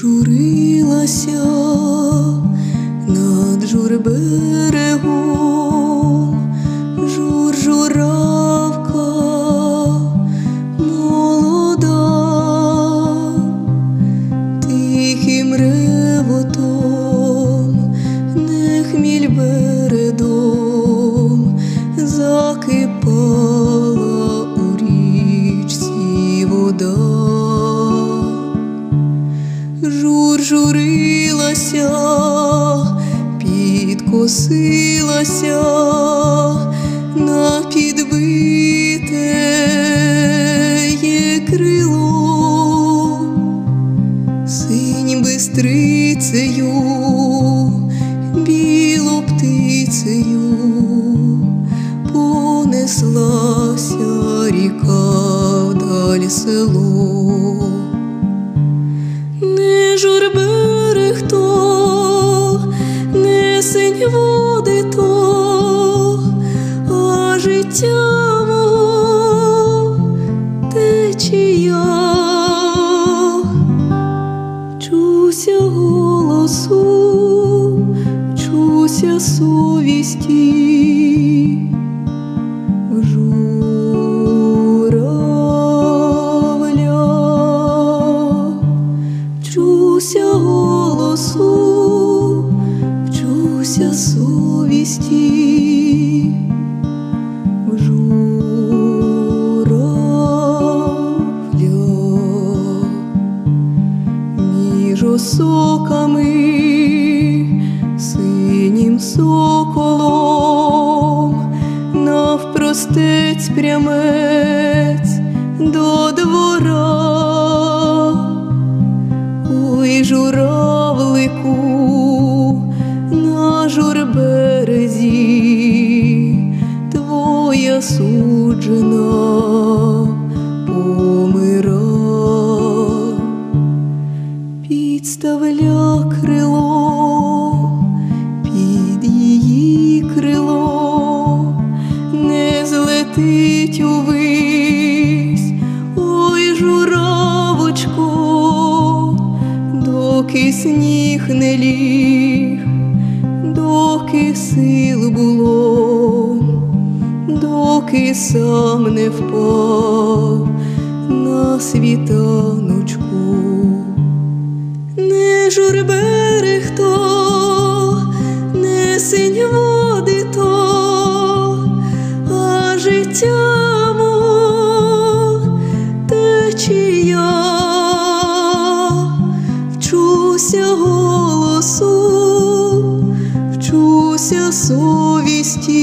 журилася над журберегом, жур журавка молода, тихим ревотом, журилася, підкосилася на підбите є крило, синь бистрицею, біло птицею понеслася ріка вдаль село. Не рихто, не синь води то, а життя мого течія. Чуся голосу, Вчуся голосу, вчуся совісті. Журавля. Між осоками синім соколом навпростець прямець журавлику, на журберезі твоя суджена помира. Підставля крило під її крило, не злетить сніг не ліг, доки сил було, доки сам не впав на світаночку. Не журберег то, не синь води то, а життя мого течія. Вчуся голосу, вчуся совісті.